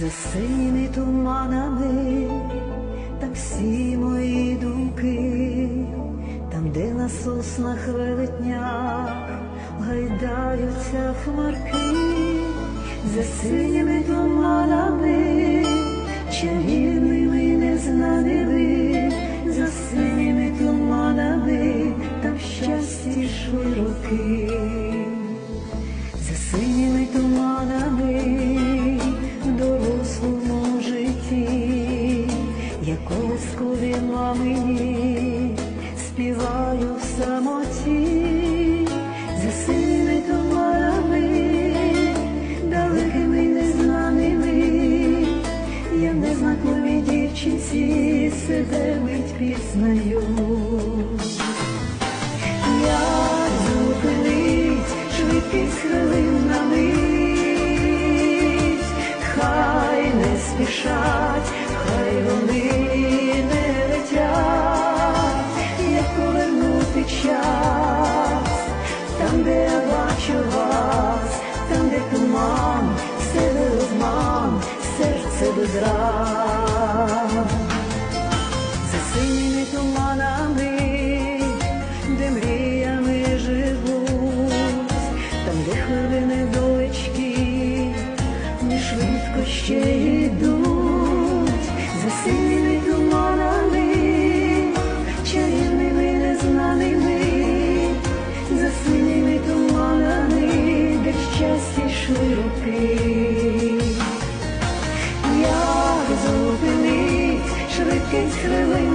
за синіми туманами, там всі мої думки, там, де на соснах велетнях гайдаються хмарки, за синіми туманами, чарівними пізнаю. Як зупинить швидкість хвилин на мить, хай не спішать, хай вони не летять, як повернути час, там, де я бачу вас, там, де туман, все без обман, серце без ран синіми туманами, де мріями живуть, там, де хвилини долечки, не швидко ще йдуть, за синіми туманами, чарівними незнаними, за синіми туманами, де щастя йшли зупинить швидкість хвилин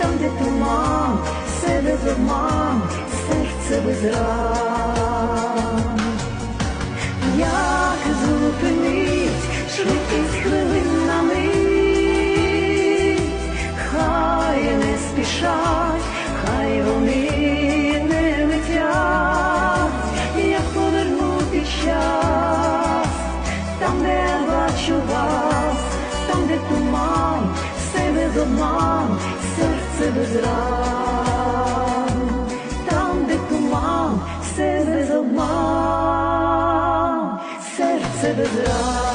там, де туман, все без обман, серце без ран. Спішать, хай вони не летять, як повернути час, там, де бачу вас, там, де туман, все без обман, серце без ран, там, де туман, все без обман, серце без ран.